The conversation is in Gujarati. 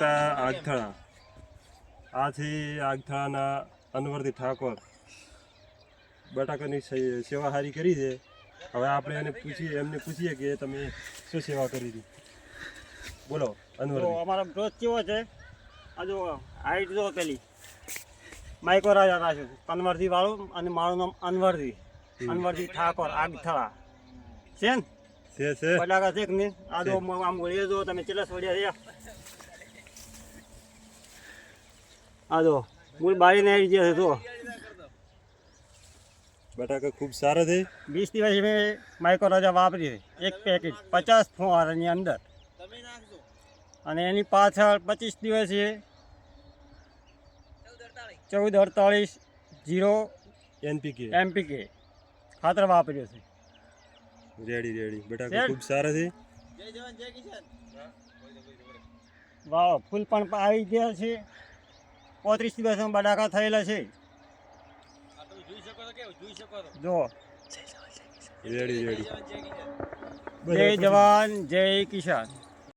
તા આગથળા આથી આગથાણાના અનવરદી ઠાકોર બટાકાની સેવા સારી કરી છે. હવે આપણે એને પૂછીએ એમને પૂછીએ કે તમે શું સેવા કરી હતી? બોલો અનવર અમારો ગ્રોથ કેવો છે? આ જો હાઈટ જો પેલી. માઇકો રાજા રાખ્યું કનવરથી વાળું અને મારું નામ અનવરથી અનવરથી ઠાકોર આગથાળા છે ને? છે છે. બટાકા છે કે નહીં? આ જો આમ ગોળીએ જો તમે કેટલા સોડિયા રહ્યા? આ જો મૂળ બાળીને આવી ગયા છે જો બટાકા ખૂબ સારા છે. વીસ દિવસ મેં માઇકો રાજા વાપરી છે. એક પેકેટ પચાસ ફુવારાની અંદર. અને એની પાછળ પચીસ દિવસ છે. ચૌદ અડતાળીસ જીરો એનપીકે. એમપીકે ખાતર વાપર્યું છે. Ready ready. બટાકા ખૂબ સારા છે. વાવ ફૂલ પણ આવી ગયા છે. પોત્રીસ દિવસમાં બટાકા થયેલા છે. જો. જય જવાન જય કિસાન.